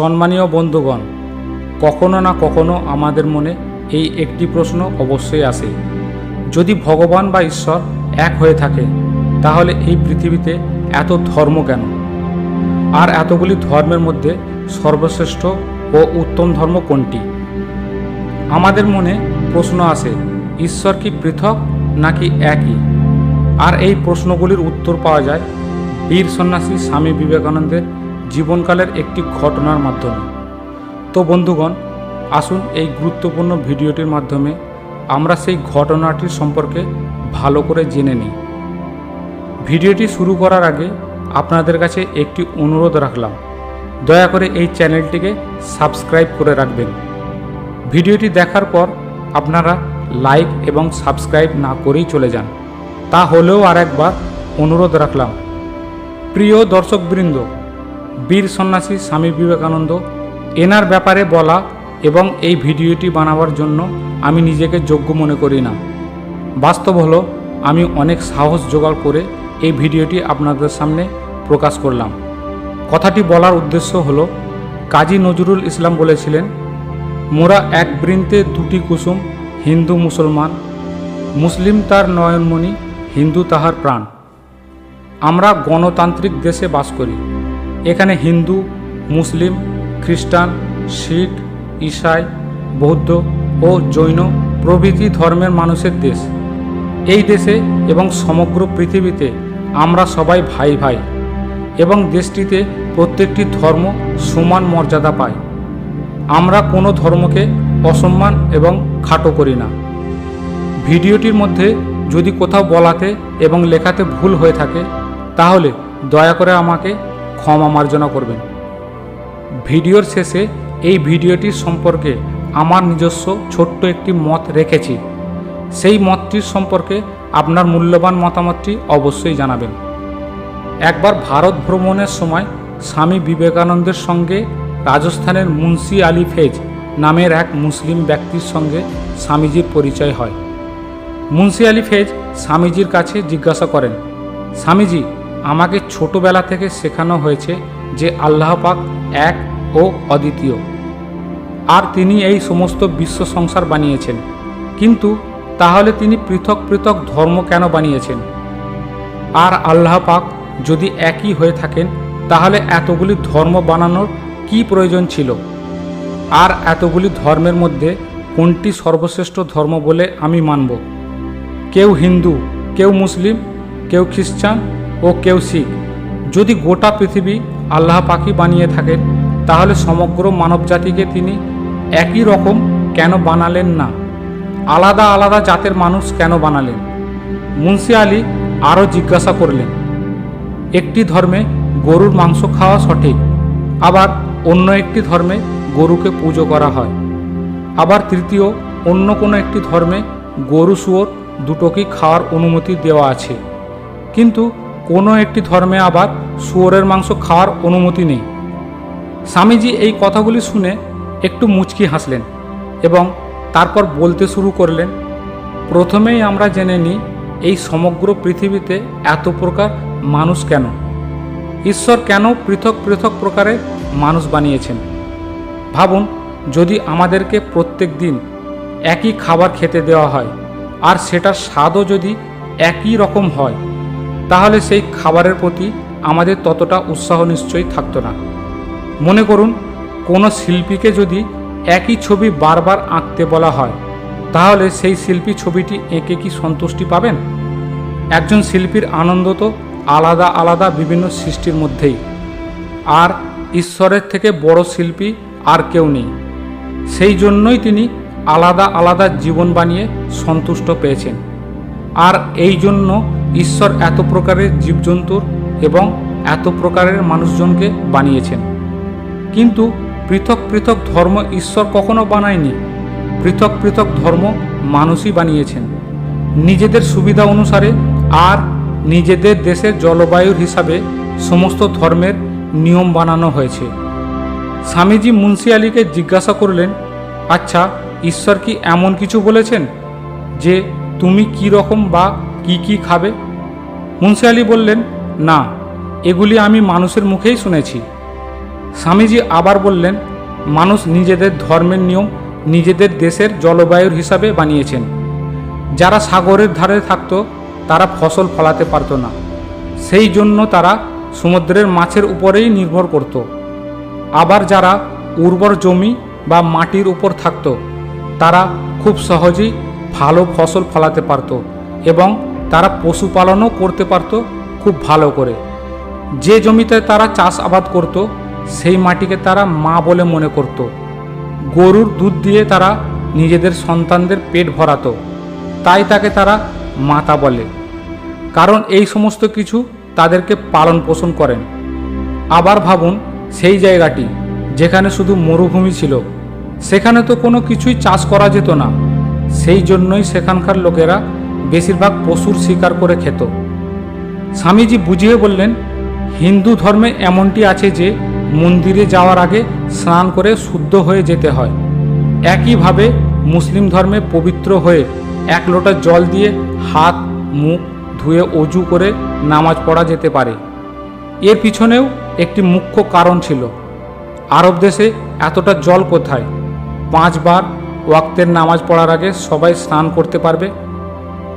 সম্মানীয় বন্ধুগণ, কখনো না কখনো আমাদের মনে এই একটি প্রশ্ন অবশ্যই আসে। যদি ভগবান বা ঈশ্বর এক হয়ে থাকে, তাহলে এই পৃথিবীতে এত ধর্ম কেন? আর এতগুলি ধর্মের মধ্যে সর্বশ্রেষ্ঠ ও উত্তম ধর্ম কোনটি? আমাদের মনে প্রশ্ন আসে, ঈশ্বর কি পৃথক নাকি একই? আর এই প্রশ্নগুলির উত্তর পাওয়া যায় বীর সন্ন্যাসী স্বামী বিবেকানন্দের জীবনকালের একটি ঘটনার মাধ্যমে। তো বন্ধুগণ, আসুন এই গুরুত্বপূর্ণ ভিডিওটির মাধ্যমে আমরা সেই ঘটনাটির সম্পর্কে ভালো করে জেনে নিই। ভিডিওটি শুরু করার আগে আপনাদের কাছে একটি অনুরোধ রাখলাম। দয়া করে এই চ্যানেলটিকে সাবস্ক্রাইব করে রাখবেন। ভিডিওটি দেখার পর আপনারা লাইক এবং সাবস্ক্রাইব না করেই চলে যান। তা হলেও আর একবার অনুরোধ রাখলাম। প্রিয় দর্শকবৃন্দ বীর সন্ন্যাসী স্বামী বিবেকানন্দ। এনার ব্যাপারে বলা এবং এই ভিডিওটি বানাবার জন্য আমি নিজেকে যোগ্য মনে করি না। বাস্তব হলো, আমি অনেক সাহস জোগাড় করে এই ভিডিওটি আপনাদের সামনে প্রকাশ করলাম। কথাটি বলার উদ্দেশ্য হলো, কাজী নজরুল ইসলাম বলেছিলেন, মোরা এক বৃন্তে দুটি কুসুম, হিন্দু মুসলমান, মুসলিম তার নয়নমণি, হিন্দু তাহার প্রাণ। আমরা গণতান্ত্রিক দেশে বাস করি। এখানে হিন্দু, মুসলিম, খ্রিস্টান, শিখ ইসাই বৌদ্ধ ও জৈন প্রভৃতি ধর্মের মানুষের দেশ। এই দেশে এবং সমগ্র পৃথিবীতে আমরা সবাই ভাই ভাই এবং দেশটিতে প্রত্যেকটি ধর্ম সমান মর্যাদা পায়। আমরা কোনো ধর্মকে অসম্মান এবং খাটো করি না। ভিডিওটির মধ্যে যদি কোথাও বলাতে এবং লেখাতে ভুল হয়ে থাকে, তাহলে দয়া করে আমাকে ক্ষমা মার্জনা করবেন। ভিডিওর শেষে এই ভিডিওটির সম্পর্কে আমার নিজস্ব ছোট্ট একটি মত রেখেছি। সেই মতটির সম্পর্কে আপনার মূল্যবান মতামতটি অবশ্যই জানাবেন। একবার ভারত ভ্রমণের সময় স্বামী বিবেকানন্দের সঙ্গে রাজস্থানের মুন্সি আলী ফেজ নামের এক মুসলিম ব্যক্তির সঙ্গে স্বামীজির পরিচয় হয়। মুন্সি আলী ফেজ স্বামীজির কাছে জিজ্ঞাসা করেন, স্বামীজি আমাকে ছোটবেলা থেকে শেখানো হয়েছে যে আল্লাহ পাক এক ও অদ্বিতীয়। আর তিনি এই সমস্ত বিশ্ব সংসার বানিয়েছেন। কিন্তু তাহলে তিনি পৃথক পৃথক ধর্ম কেন বানিয়েছেন? আর আল্লাহ পাক যদি একই হয়ে থাকেন, তাহলে এতগুলি ধর্ম বানানোর কি প্রয়োজন ছিল? আর এতগুলি ধর্মের মধ্যে কোনটি সর্বশ্রেষ্ঠ ধর্ম বলে আমি মানব? কেউ হিন্দু, কেউ মুসলিম, কেউ খ্রিস্টান ও কেউ শিখ। যদি গোটা পৃথিবী আল্লাহ পাখি বানিয়ে থাকেন তাহলে সমগ্র মানবজাতিকে তিনি একই রকম কেন বানালেন না? আলাদা আলাদা জাতের মানুষ কেন বানালেন? মুন্সি আলী আরও জিজ্ঞাসা করলেন, একটি ধর্মে গরুর মাংস খাওয়া সঠিক, আবার অন্য একটি ধর্মে গরুকে পুজো করা হয়। আবার তৃতীয়, অন্য কোনো একটি ধর্মে গরু শুয়োর দুটোকেই খাওয়ার অনুমতি দেওয়া আছে। কিন্তু কোনো একটি ধর্মে আবার শুয়োরের মাংস খাওয়ার অনুমতি নেই। স্বামীজি এই কথাগুলি শুনে একটু মুচকি হাসলেন এবং তারপর বলতে শুরু করলেন, প্রথমেই আমরা জেনে নিই এই সমগ্র পৃথিবীতে এত প্রকার মানুষ কেন? ঈশ্বর কেন পৃথক পৃথক প্রকারে মানুষ বানিয়েছেন? ভাবুন, যদি আমাদেরকে প্রত্যেক দিন একই খাবার খেতে দেওয়া হয়, আর সেটার স্বাদও যদি একই রকম হয় তাহলে সেই খাবারের প্রতি আমাদের ততটা উৎসাহ নিশ্চয়ই থাকতো না। মনে করুন, কোনো শিল্পীকে যদি একই ছবি বারবার আঁকতে বলা হয়, তাহলে সেই শিল্পী ছবিটি এঁকে কি সন্তুষ্টি পাবেন? একজন শিল্পীর আনন্দ তো আলাদা আলাদা বিভিন্ন সৃষ্টির মধ্যেই। আর ঈশ্বরের থেকে বড় শিল্পী আর কেউ নেই। সেই জন্যই তিনি আলাদা আলাদা জীবন বানিয়ে সন্তুষ্ট পেয়েছেন। আর এই জন্য ঈশ্বর এত প্রকারের জীবজন্তুর এবং এত প্রকারের মানুষজনকে বানিয়েছেন। কিন্তু পৃথক পৃথক ধর্ম ঈশ্বর কখনো বানায়নি। পৃথক পৃথক ধর্ম মানুষই বানিয়েছেন। নিজেদের সুবিধা অনুসারে আর নিজেদের দেশের জলবায়ুর হিসাবে সমস্ত ধর্মের নিয়ম বানানো হয়েছে। স্বামীজি মুন্সি আলীকে জিজ্ঞাসা করলেন আচ্ছা ঈশ্বর কি এমন কিছু বলেছেন যে তুমি কি রকম বা কি কি খাবে? মুন্সি আলী বললেন, না, এগুলি আমি মানুষের মুখেই শুনেছি। স্বামীজি আবার বললেন, মানুষ নিজেদের ধর্মের নিয়ম, নিজেদের দেশের জলবায়ুর হিসাবে বানিয়েছেন। যারা সাগরের ধারে থাকত, তারা ফসল ফলাতে পারতো না। সেই জন্য তারা সমুদ্রের মাছের উপরেই নির্ভর করত। আবার যারা উর্বর জমি বা মাটির উপর থাকতো, তারা খুব সহজেই ভালো ফসল ফলাতে পারতো এবং তারা পশুপালনও করতে পারতো, খুব ভালো করে। যে জমিতে তারা চাষ আবাদ করত, সেই মাটিকে তারা মা বলে মনে করত। গরুর দুধ দিয়ে তারা নিজেদের সন্তানদের পেট ভরাতো। তাই তাকে তারা মাতা বলে। কারণ এই সমস্ত কিছু তাদেরকে পালন পোষণ করেন। আবার ভাবুন, সেই জায়গাটি, যেখানে শুধু মরুভূমি ছিল, সেখানে তো কোনো কিছুই চাষ করা যেত না। সেই জন্যই সেখানকার লোকেরা বেশিরভাগ পশুর শিকার করে খেত। স্বামীজি বুঝিয়ে বললেন, হিন্দু ধর্মে এমনটি আছে যে, মন্দিরে যাওয়ার আগে স্নান করে শুদ্ধ হয়ে যেতে হয়। একইভাবে মুসলিম ধর্মে পবিত্র হয়ে এক লোটা জল দিয়ে হাত, মুখ ধুয়ে অজু করে নামাজ পড়া যেতে পারে। এর পিছনেও একটি মুখ্য কারণ ছিল। আরব দেশে এতটা জল কোথায়? পাঁচবার ওয়াক্তের নামাজ পড়ার আগে সবাই স্নান করতে পারবে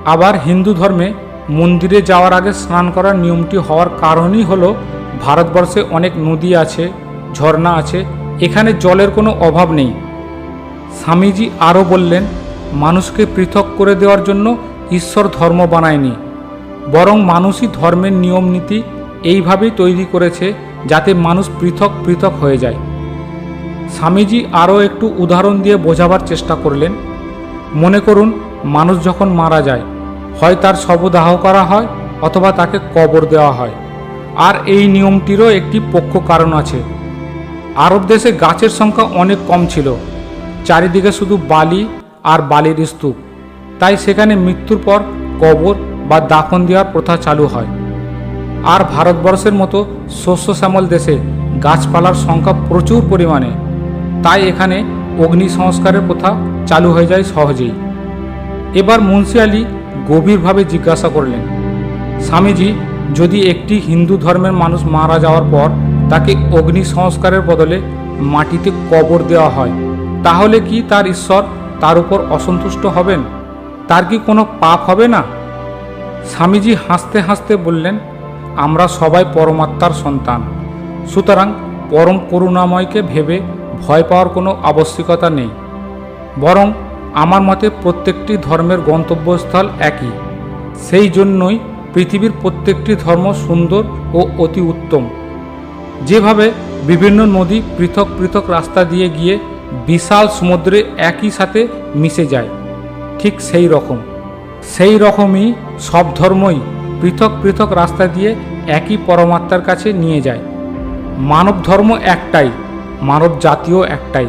আবার হিন্দু ধর্মে মন্দিরে যাওয়ার আগে স্নান করার নিয়মটি হওয়ার কারণই হলো ভারতবর্ষে অনেক নদী আছে, ঝর্ণা আছে, এখানে জলের কোনো অভাব নেই। স্বামীজি আরও বললেন, মানুষকে পৃথক করে দেওয়ার জন্য ঈশ্বর ধর্ম বানায়নি, বরং মানুষই ধর্মের নিয়ম নীতি এইভাবেই তৈরি করেছে যাতে মানুষ পৃথক পৃথক হয়ে যায়। স্বামীজি আরও একটু উদাহরণ দিয়ে বোঝাবার চেষ্টা করলেন। মনে করুন মানুষ যখন মারা যায়, হয় তার শবদাহ করা হয় অথবা তাকে কবর দেওয়া হয়। আর এই নিয়মটিরও একটি পক্ষ কারণ আছে। আরব দেশে গাছের সংখ্যা অনেক কম ছিল। চারিদিকে শুধু বালি আর বালির স্তূপ। তাই সেখানে মৃত্যুর পর কবর বা দাফন দেওয়ার প্রথা চালু হয়। আর ভারতবর্ষের মতো শস্য শ্যামল দেশে গাছপালার সংখ্যা প্রচুর পরিমাণে। তাই এখানে অগ্নি সংস্কারের প্রথা চালু হয়ে যায় সহজেই। এবার মুন্সি আলী গভীরভাবে জিজ্ঞাসা করলেন, স্বামীজি, যদি একটি হিন্দু ধর্মের মানুষ মারা যাওয়ার পর তাকে অগ্নি সংস্কারের বদলে মাটিতে কবর দেওয়া হয়, তাহলে কি তার ঈশ্বর তার উপর অসন্তুষ্ট হবেন? তার কি কোনো পাপ হবে না? স্বামীজি হাসতে হাসতে বললেন, আমরা সবাই পরমাত্মার সন্তান। সুতরাং পরম করুণাময়কে ভেবে ভয় পাওয়ার কোনো আবশ্যিকতা নেই। বরং আমার মতে প্রত্যেকটি ধর্মের গন্তব্যস্থল একই। সেই জন্যই পৃথিবীর প্রত্যেকটি ধর্ম সুন্দর ও অতি উত্তম। যেভাবে বিভিন্ন নদী পৃথক পৃথক রাস্তা দিয়ে গিয়ে বিশাল সমুদ্রে একই সাথে মিশে যায়, ঠিক সেই রকম। সেই রকমই সব ধর্মই পৃথক পৃথক রাস্তা দিয়ে একই পরমাত্মার কাছে নিয়ে যায়। মানব ধর্ম একটাই মানব জাতীয় একটাই।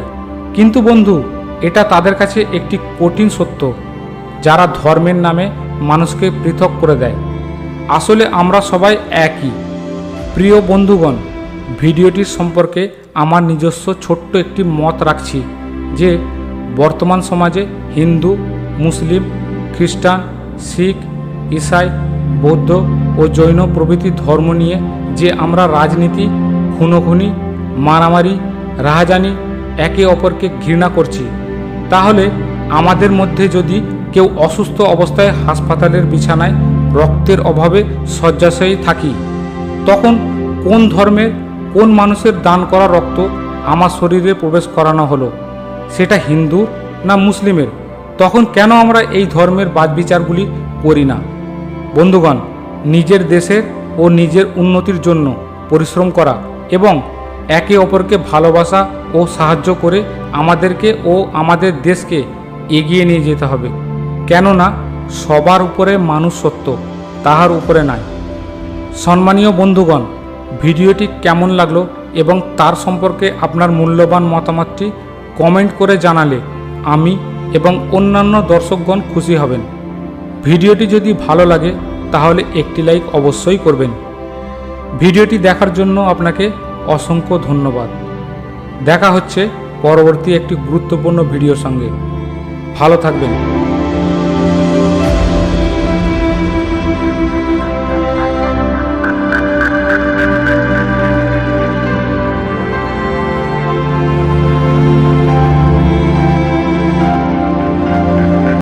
কিন্তু বন্ধু এটা তাদের কাছে একটি কঠিন সত্য, যারা ধর্মের নামে মানুষকে পৃথক করে দেয়। আসলে আমরা সবাই একই। প্রিয় বন্ধুগণ ভিডিওটির সম্পর্কে আমার নিজস্ব ছোট্ট একটি মত রাখছি যে, বর্তমান সমাজে হিন্দু, মুসলিম, খ্রিস্টান, শিখ, ইসাই, বৌদ্ধ ও জৈন প্রভৃতি ধর্ম নিয়ে যে আমরা রাজনীতি, খুনোখুনি, মারামারি, রাহাজানি একে অপরকে ঘৃণা করছি। তাহলে আমাদের মধ্যে যদি কেউ অসুস্থ অবস্থায় হাসপাতালের বিছানায় রক্তের অভাবে শয্যাশয়ী থাকি, তখন কোন ধর্মের কোন মানুষের দান করা রক্ত আমার শরীরে প্রবেশ করানো হলো? সেটা হিন্দু না মুসলিমের? তখন কেন আমরা এই ধর্মের বাদবিচারগুলি করি না? বন্ধুগণ, নিজের দেশের ও নিজের উন্নতির জন্য পরিশ্রম করা এবং একে অপরকে ভালোবাসা ও সাহায্য করে আমাদেরকে ও আমাদের দেশকে এগিয়ে নিয়ে যেতে হবে। কেননা, সবার উপরে মানুষ সত্য, তাহার উপরে নাই। সম্মানীয় বন্ধুগণ, ভিডিওটি কেমন লাগল এবং তার সম্পর্কে আপনার মূল্যবান মতামতটি কমেন্ট করে জানালে আমি এবং অন্যান্য দর্শকগণ খুশি হবেন। ভিডিওটি যদি ভালো লাগে, তাহলে একটি লাইক অবশ্যই করবেন। ভিডিওটি দেখার জন্য আপনাকে অসংখ্য ধন্যবাদ। দেখা হচ্ছে পরবর্তী একটি গুরুত্বপূর্ণ ভিডিওর সঙ্গে। ভালো থাকবেন।